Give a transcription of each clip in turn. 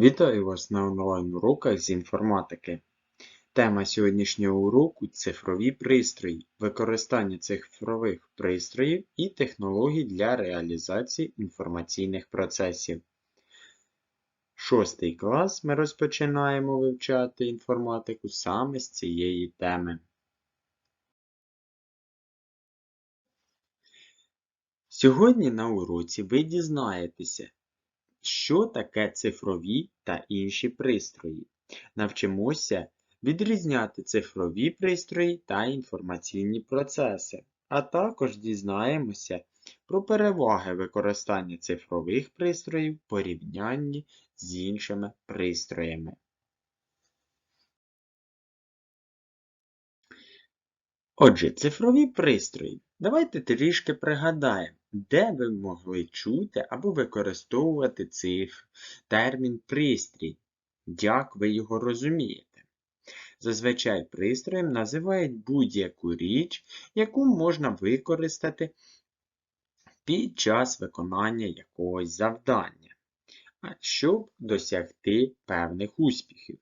Вітаю вас на онлайн-уроках з інформатики. Тема сьогоднішнього уроку цифрові пристрої, використання цифрових пристроїв і технологій для реалізації інформаційних процесів. Шостий клас ми розпочинаємо вивчати інформатику саме з цієї теми. Сьогодні на уроці ви дізнаєтеся, що таке цифрові та інші пристрої. Навчимося відрізняти цифрові пристрої та інформаційні процеси, а також дізнаємося про переваги використання цифрових пристроїв в порівнянні з іншими пристроями. Отже, цифрові пристрої. Давайте трішки пригадаємо, де ви могли чути або використовувати цифр, термін пристрій, як ви його розумієте. Зазвичай пристроєм називають будь-яку річ, яку можна використати під час виконання якогось завдання, щоб досягти певних успіхів.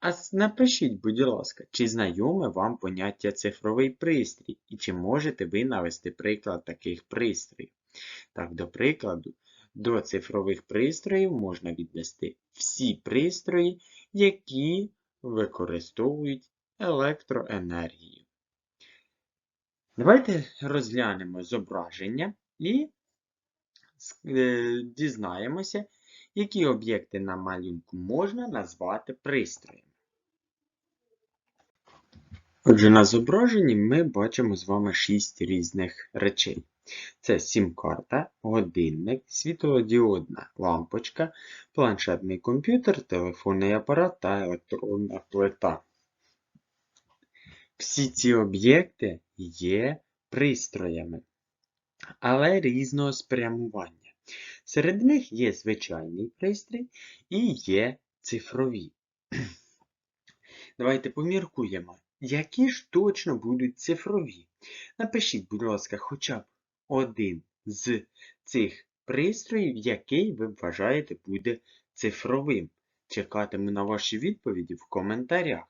А напишіть, будь ласка, чи знайоме вам поняття цифровий пристрій і чи можете ви навести приклад таких пристроїв. Так, до прикладу, до цифрових пристроїв можна віднести всі пристрої, які використовують електроенергію. Давайте розглянемо зображення і е, дізнаємося, які об'єкти на малюнку можна назвати пристроєм. Отже, на зображенні ми бачимо з вами шість різних речей. Це сім-карта, годинник, світлодіодна лампочка, планшетний комп'ютер, телефонний апарат та електронна плита. Всі ці об'єкти є пристроями, але різного спрямування. Серед них є звичайний пристрій і є цифрові. Давайте поміркуємо, які ж точно будуть цифрові? Напишіть, будь ласка, хоча б один з цих пристроїв, який ви вважаєте буде цифровим. Чекатиму на ваші відповіді в коментарях.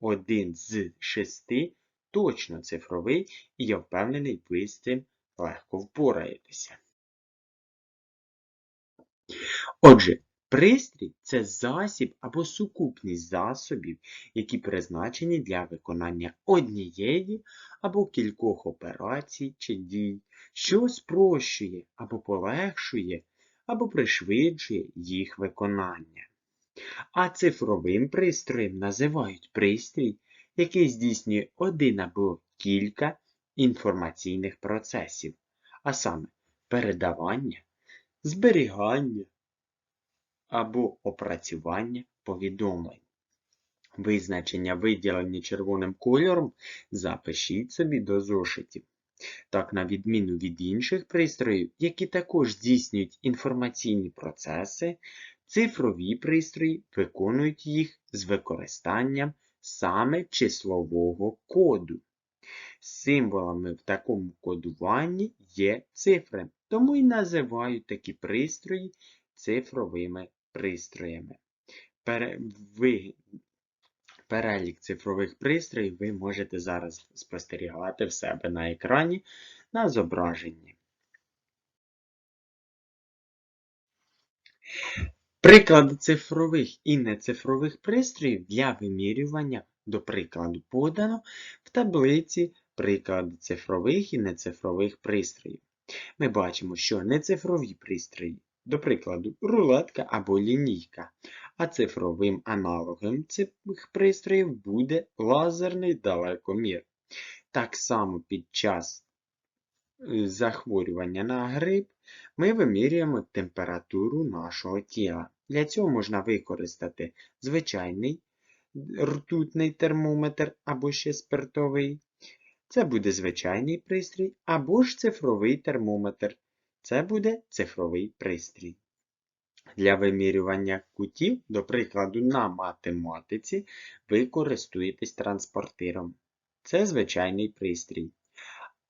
Один з шести точно цифровий, і я впевнений, ви з цим легко впораєтеся. Отже, Пристрій це засіб або сукупність засобів, які призначені для виконання однієї або кількох операцій чи дій, що спрощує або полегшує, або пришвидшує їх виконання. А цифровим пристроєм називають пристрій, який здійснює один або кілька інформаційних процесів, а саме передавання, зберігання або опрацювання повідомлень. Визначення, виділені червоним кольором, запишіть собі до зошитів. Так, на відміну від інших пристроїв, які також здійснюють інформаційні процеси, цифрові пристрої виконують їх з використанням саме числового коду. Символами в такому кодуванні є цифри, тому і називають такі пристрої цифровими пристроями. Пере... Ви... Перелік цифрових пристроїв ви можете зараз спостерігати в себе на екрані на зображенні. Приклади цифрових і нецифрових пристроїв для вимірювання, до прикладу, подано в таблиці приклади цифрових і нецифрових пристроїв. Ми бачимо, що нецифрові пристрої до прикладу, рулетка або лінійка. А цифровим аналогом цих пристроїв буде лазерний далекомір. Так само під час е, захворювання на грип ми вимірюємо температуру нашого тіла. Для цього можна використати звичайний ртутний термометр або ще спиртовий. Це буде звичайний пристрій або ж цифровий термометр. Це буде цифровий пристрій. Для вимірювання кутів, до прикладу, на математиці, ви користуєтесь транспортиром. Це звичайний пристрій.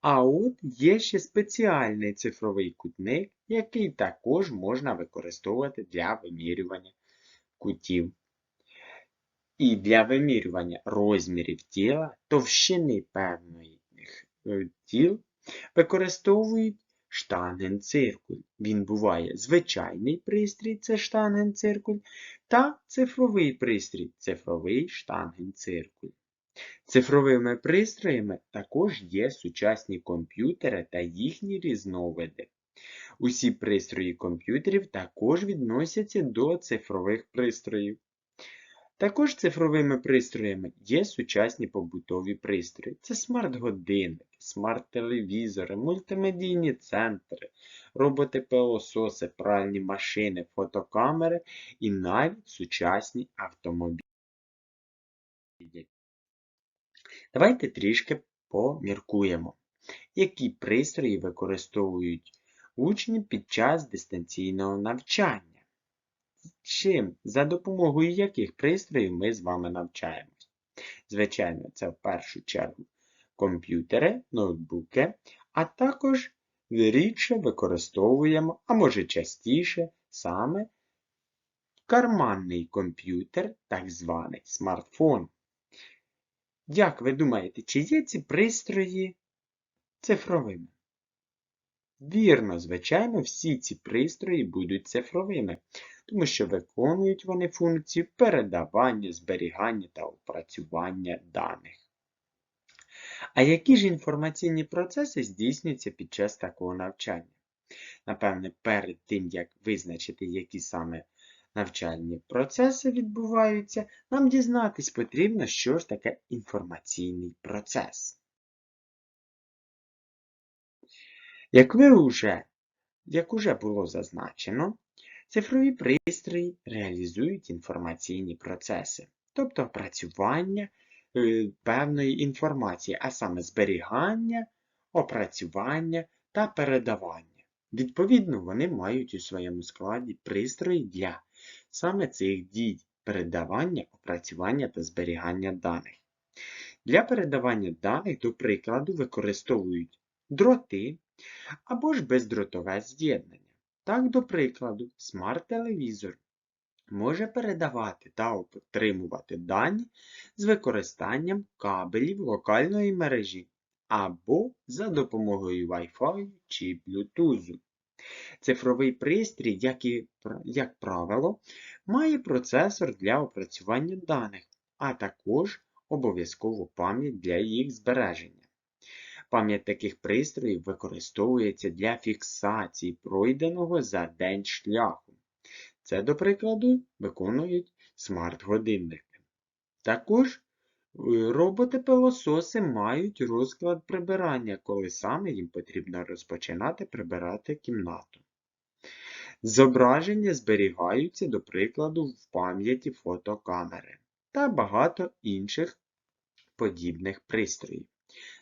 А от є ще спеціальний цифровий кутник, який також можна використовувати для вимірювання кутів. І для вимірювання розмірів тіла, товщини певних е, тіл використовують штангенциркуль. Він буває звичайний пристрій це штангенциркуль, та цифровий пристрій цифровий штангенциркуль. Цифровими пристроями також є сучасні комп'ютери та їхні різновиди. Усі пристрої комп'ютерів також відносяться до цифрових пристроїв. Також цифровими пристроями є сучасні побутові пристрої. Це смарт-годинники, смарт-телевізори, мультимедійні центри, роботи-пилососи, пральні машини, фотокамери і навіть сучасні автомобілі. Давайте трішки поміркуємо, які пристрої використовують учні під час дистанційного навчання. Чим, за допомогою яких пристроїв ми з вами навчаємось? Звичайно, це в першу чергу комп'ютери, ноутбуки, а також рідше використовуємо, а може частіше, саме карманний комп'ютер, так званий смартфон. Як ви думаєте, чи є ці пристрої цифровими? Вірно, звичайно, всі ці пристрої будуть цифровими, тому що виконують вони функцію передавання, зберігання та опрацювання даних. А які ж інформаційні процеси здійснюються під час такого навчання? Напевне, перед тим, як визначити, які саме навчальні процеси відбуваються, нам дізнатись потрібно, що ж таке інформаційний процес. Як ви вже, як уже було зазначено, цифрові пристрої реалізують інформаційні процеси, тобто опрацювання е, певної інформації, а саме зберігання, опрацювання та передавання. Відповідно, вони мають у своєму складі пристрої для саме цих дій передавання, опрацювання та зберігання даних. Для передавання даних, до прикладу, використовують дроти або ж бездротове з'єднання. Так, до прикладу, смарт-телевізор може передавати та отримувати дані з використанням кабелів локальної мережі або за допомогою Wi-Fi чи Bluetooth. Цифровий пристрій, як, і, як правило, має процесор для опрацювання даних, а також обов'язкову пам'ять для їх збереження. Пам'ять таких пристроїв використовується для фіксації пройденого за день шляху. Це, до прикладу, виконують смарт-годинники. Також Роботи-пилососи мають розклад прибирання, коли саме їм потрібно розпочинати прибирати кімнату. Зображення зберігаються, до прикладу, в пам'яті фотокамери та багато інших подібних пристроїв.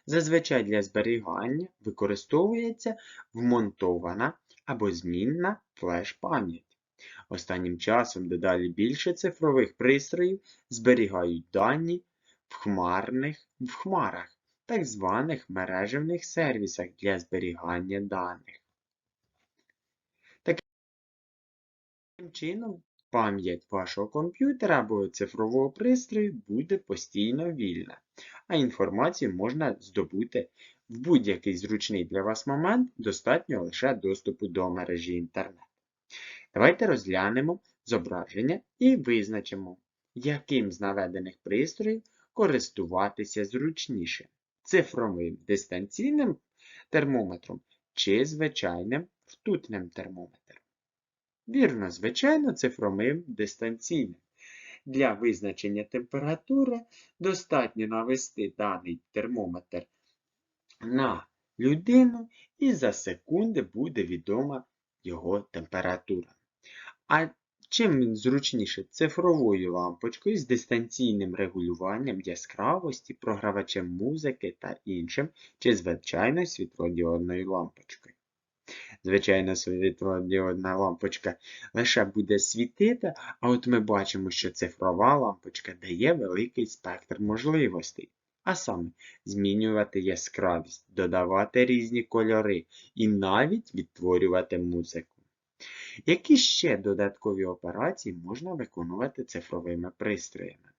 Зазвичай для зберігання використовується вмонтована або змінна флеш-пам'ять. Останнім часом дедалі більше цифрових пристроїв зберігають дані в хмарних, в хмарах, так званих мережевних сервісах для зберігання даних. Таким чином, пам'ять вашого комп'ютера або цифрового пристрою буде постійно вільна, а інформацію можна здобути в будь-який зручний для вас момент, достатньо лише доступу до мережі інтернет. Давайте розглянемо зображення і визначимо, яким з наведених пристроїв користуватися зручніше цифровим дистанційним термометром чи звичайним втутним термометром. Вірно, звичайно, цифровим дистанційним. Для визначення температури достатньо навести даний термометр на людину і за секунди буде відома його температура. А Чим він зручніше цифровою лампочкою з дистанційним регулюванням яскравості, програвачем музики та іншим, чи звичайною світлодіодною лампочкою. Звичайно, світлодіодна лампочка лише буде світити, а от ми бачимо, що цифрова лампочка дає великий спектр можливостей. А саме змінювати яскравість, додавати різні кольори і навіть відтворювати музику. Які ще додаткові операції можна виконувати цифровими пристроями?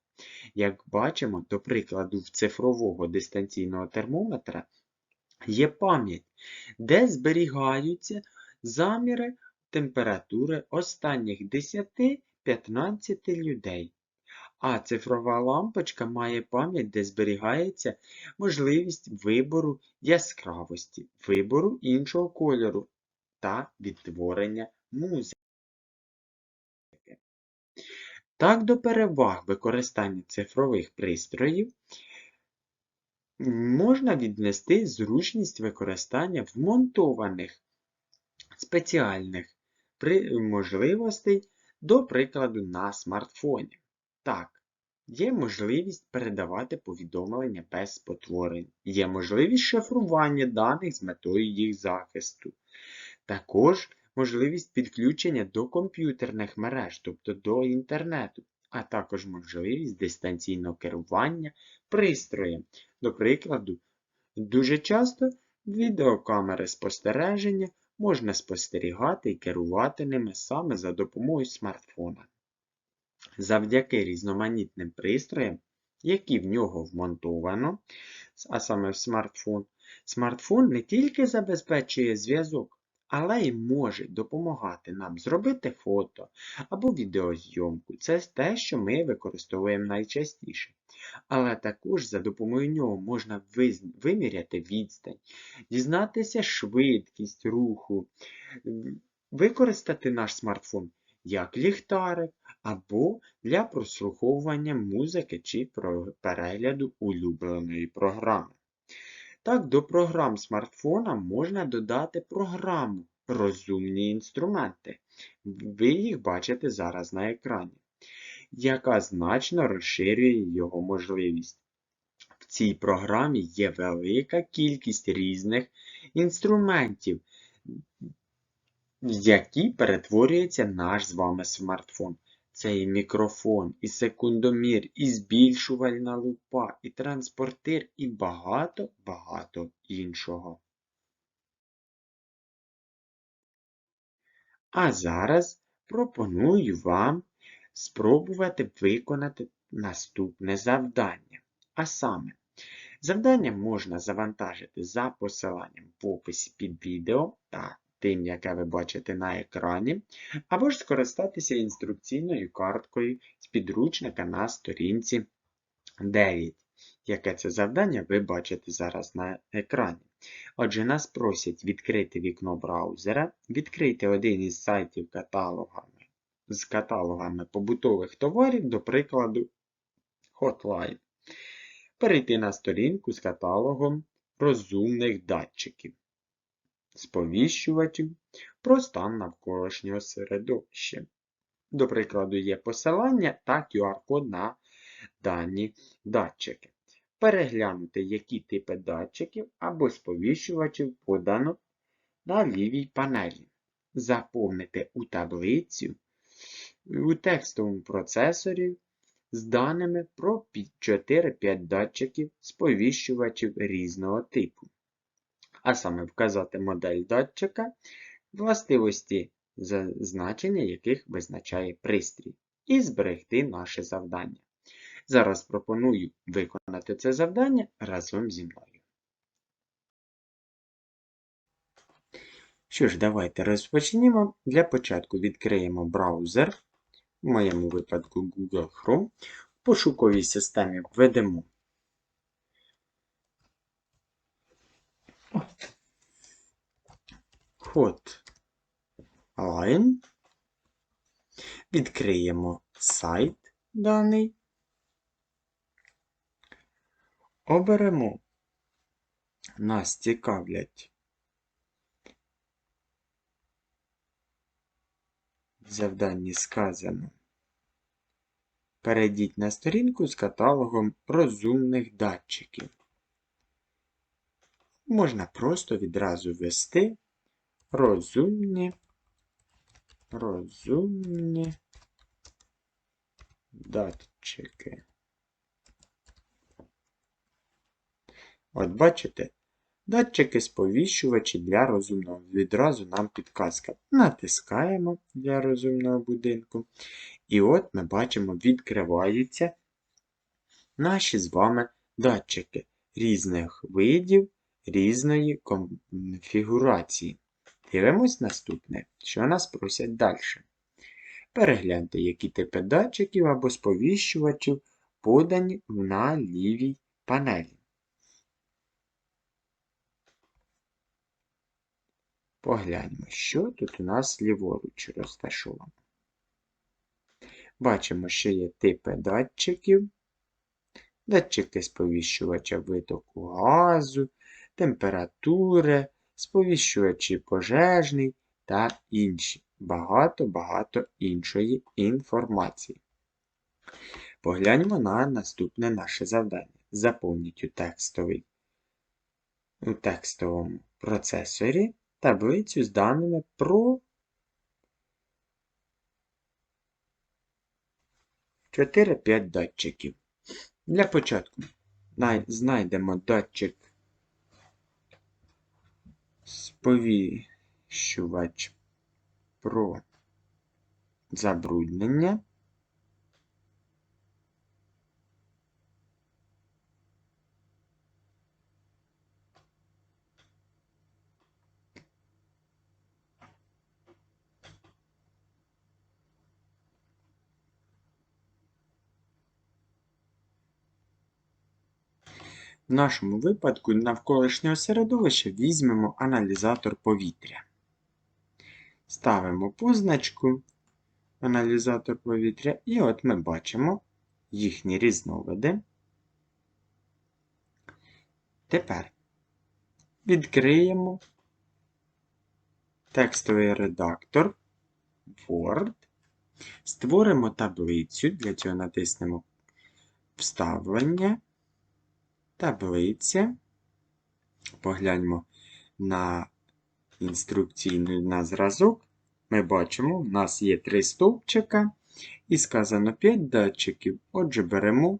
Як бачимо, до прикладу, в цифрового дистанційного термометра є пам'ять, де зберігаються заміри температури останніх 10-15 людей. А цифрова лампочка має пам'ять, де зберігається можливість вибору яскравості, вибору іншого кольору та відтворення музики. Так, до переваг використання цифрових пристроїв можна віднести зручність використання вмонтованих спеціальних можливостей, до прикладу, на смартфоні. Так, є можливість передавати повідомлення без спотворень, є можливість шифрування даних з метою їх захисту. Також можливість підключення до комп'ютерних мереж, тобто до інтернету, а також можливість дистанційного керування пристроєм. До прикладу, дуже часто відеокамери спостереження можна спостерігати і керувати ними саме за допомогою смартфона. Завдяки різноманітним пристроям, які в нього вмонтовано, а саме в смартфон, смартфон не тільки забезпечує зв'язок, але й може допомагати нам зробити фото або відеозйомку. Це те, що ми використовуємо найчастіше. Але також за допомогою нього можна виміряти відстань, дізнатися швидкість руху, використати наш смартфон як ліхтарик або для прослуховування музики чи перегляду улюбленої програми. Так, до програм смартфона можна додати програму Розумні інструменти. Ви їх бачите зараз на екрані, яка значно розширює його можливість. В цій програмі є велика кількість різних інструментів, які перетворюється наш з вами смартфон. Це і мікрофон, і секундомір, і збільшувальна лупа, і транспортир, і багато-багато іншого. А зараз пропоную вам спробувати виконати наступне завдання. А саме, завдання можна завантажити за посиланням в описі під відео та тим, яке ви бачите на екрані, або ж скористатися інструкційною карткою з підручника на сторінці 9. Яке це завдання ви бачите зараз на екрані. Отже, нас просять відкрити вікно браузера, відкрити один із сайтів каталогами, з каталогами побутових товарів, до прикладу, Hotline. Перейти на сторінку з каталогом розумних датчиків сповіщувачів про стан навколишнього середовища. До прикладу, є посилання та QR-код на дані датчики. Переглянути, які типи датчиків або сповіщувачів подано на лівій панелі. Заповнити у таблицю у текстовому процесорі з даними про 4-5 датчиків сповіщувачів різного типу а саме вказати модель датчика, властивості значення яких визначає пристрій, і зберегти наше завдання. Зараз пропоную виконати це завдання разом зі мною. Що ж, давайте розпочнімо. Для початку відкриємо браузер, в моєму випадку Google Chrome. В пошуковій системі введемо Hotline. Відкриємо сайт даний. Оберемо. Нас цікавлять в завданні сказано. Перейдіть на сторінку з каталогом розумних датчиків можна просто відразу ввести розумні, розумні датчики. От бачите? Датчики сповіщувачі для розумного. Відразу нам підказка. Натискаємо для розумного будинку. І от ми бачимо, відкриваються наші з вами датчики різних видів, різної конфігурації. Дивимось наступне, що нас просять далі. Перегляньте, які типи датчиків або сповіщувачів подані на лівій панелі. Погляньмо, що тут у нас ліворуч розташовано. Бачимо, що є типи датчиків, датчики сповіщувача витоку газу, температури, сповіщувачі пожежний та інші. Багато-багато іншої інформації. Погляньмо на наступне наше завдання. Заповніть у, текстовий, у текстовому процесорі таблицю з даними про 4-5 датчиків. Для початку знайдемо датчик сповіщувач про забруднення. В нашому випадку навколишнього середовища візьмемо аналізатор повітря. Ставимо позначку аналізатор повітря, і от ми бачимо їхні різновиди. Тепер відкриємо текстовий редактор Word, створимо таблицю, для цього натиснемо Вставлення таблиця. Погляньмо на інструкційний на зразок. Ми бачимо, в нас є три стовпчика і сказано 5 датчиків. Отже, беремо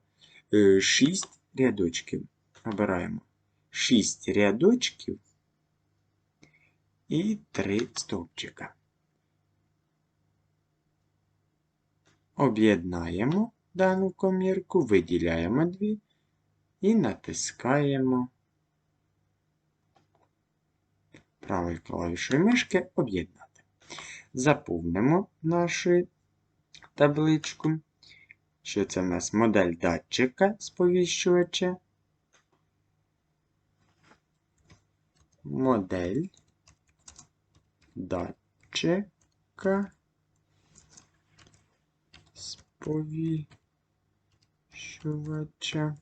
6 е, рядочків. Обираємо 6 рядочків і 3 стовпчика. Об'єднаємо дану комірку, виділяємо дві і натискаємо правою клавішою мишки Об'єднати. Заповнимо нашу табличку, що це в нас модель датчика сповіщувача. Модель датчика сповіщувача.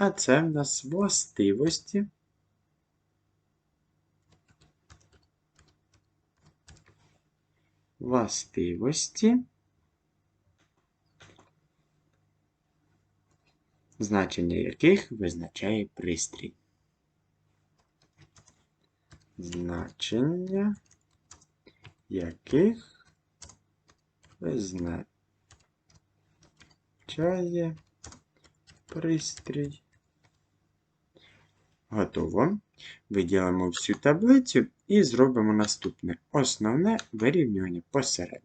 А це в нас властивості. Властивості. Значення яких визначає пристрій. Значення яких визначає пристрій. Готово. Виділимо всю таблицю і зробимо наступне основне вирівнювання посередині.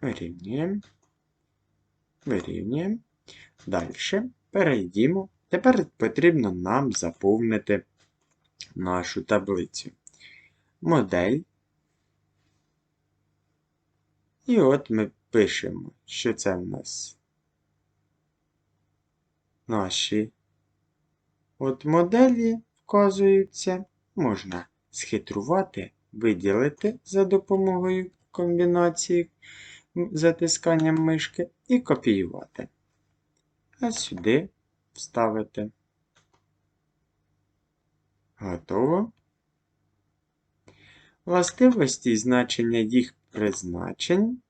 Вирівнюємо. Вирівнюємо. Далі перейдімо. Тепер потрібно нам заповнити нашу таблицю. Модель. І от ми пишемо, що це в нас наші от моделі вказуються, можна схитрувати, виділити за допомогою комбінації затисканням мишки і копіювати. А сюди вставити. Готово. Властивості і значення їх призначень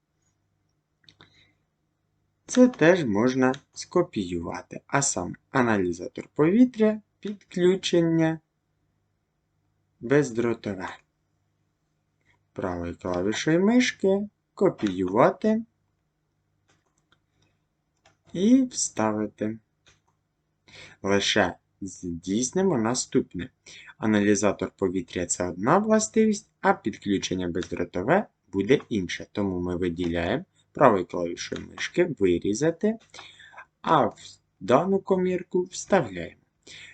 це теж можна скопіювати, а сам аналізатор повітря, підключення бездротове. Правою клавішою мишки копіювати і вставити. Лише здійснимо наступне. Аналізатор повітря це одна властивість, а підключення бездротове буде інше. Тому ми виділяємо правою клавішою мишки вирізати, а в дану комірку вставляємо.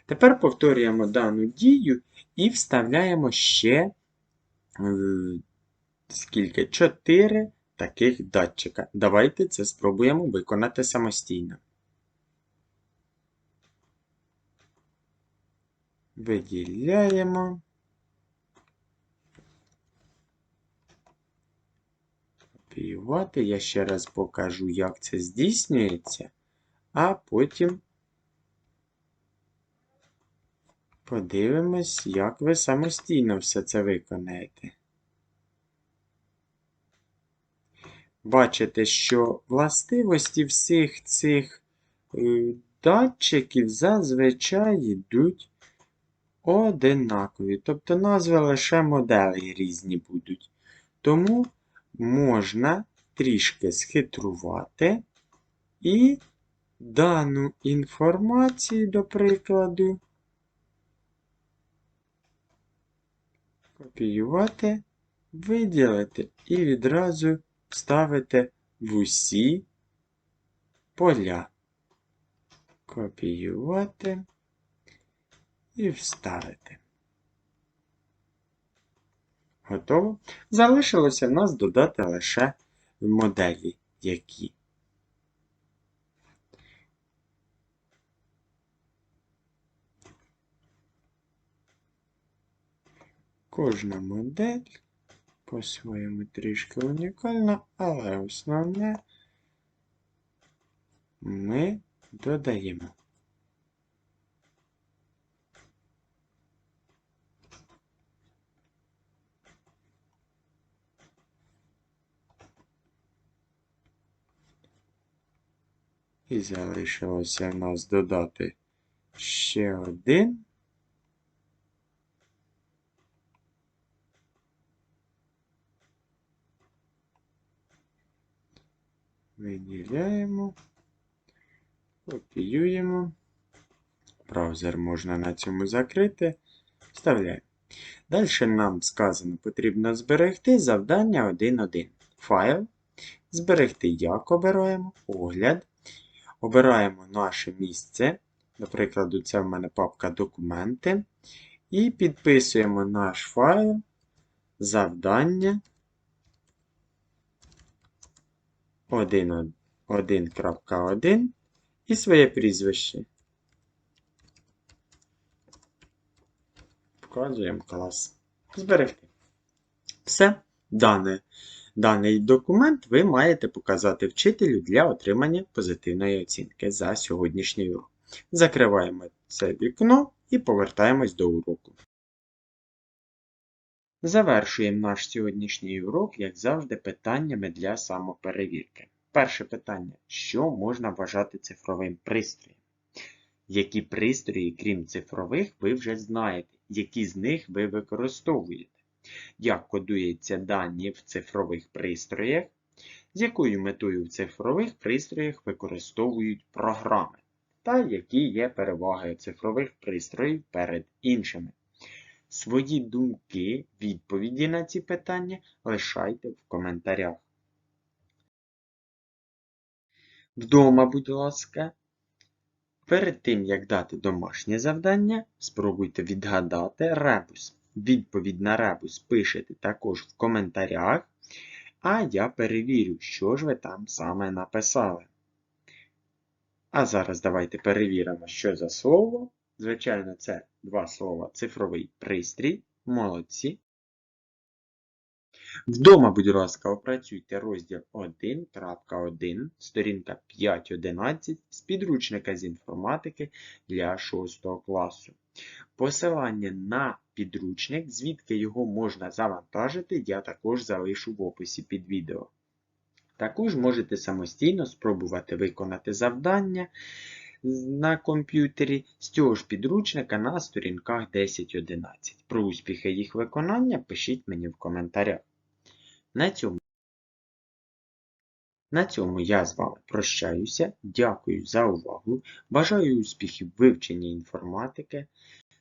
Тепер повторюємо дану дію і вставляємо ще е, скільки? 4 таких датчика. Давайте це спробуємо виконати самостійно. Виділяємо. Копіювати. Я ще раз покажу, як це здійснюється, а потім подивимось, як ви самостійно все це виконаєте. Бачите, що властивості всіх цих е, датчиків зазвичай йдуть одинакові. Тобто назви лише моделей різні будуть. Тому можна трішки схитрувати і дану інформацію, до прикладу, копіювати, виділити і відразу вставити в усі поля. Копіювати і вставити. Готово. Залишилося в нас додати лише моделі, які. Кожна модель по-своєму трішки унікальна, але основне ми додаємо. І залишилося в нас додати ще один. Виділяємо, копіюємо. Браузер можна на цьому закрити. Вставляємо. Далі нам сказано, потрібно зберегти завдання 1.1. Файл. Зберегти як обираємо, огляд. Обираємо наше місце. До прикладу, це в мене папка документи. І підписуємо наш файл завдання 1.1 і своє прізвище. Вказуємо клас. Зберегти. Все. Дане, даний документ ви маєте показати вчителю для отримання позитивної оцінки за сьогоднішній урок. Закриваємо це вікно і повертаємось до уроку. Завершуємо наш сьогоднішній урок, як завжди, питаннями для самоперевірки. Перше питання: що можна вважати цифровим пристроєм? Які пристрої, крім цифрових, ви вже знаєте, які з них ви використовуєте? Як кодуються дані в цифрових пристроях? З якою метою в цифрових пристроях використовують програми? Та які є переваги цифрових пристроїв перед іншими? Свої думки, відповіді на ці питання лишайте в коментарях. Вдома, будь ласка, перед тим, як дати домашнє завдання, спробуйте відгадати ребус. Відповідь на ребус пишете також в коментарях, а я перевірю, що ж ви там саме написали. А зараз давайте перевіримо, що за слово. Звичайно, це два слова цифровий пристрій. Молодці. Вдома, будь ласка, опрацюйте розділ 1.1, сторінка 5.11 з підручника з інформатики для 6 класу. Посилання на підручник, звідки його можна завантажити, я також залишу в описі під відео. Також можете самостійно спробувати виконати завдання на комп'ютері з цього ж підручника на сторінках 10-11. Про успіхи їх виконання пишіть мені в коментарях. На цьому На цьому я з вами прощаюся. Дякую за увагу. Бажаю успіхів в вивченні інформатики.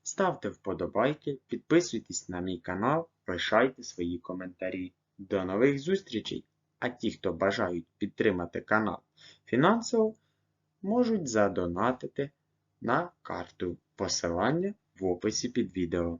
Ставте вподобайки, підписуйтесь на мій канал, лишайте свої коментарі. До нових зустрічей! А ті, хто бажають підтримати канал фінансово, можуть задонатити на карту. Посилання в описі під відео.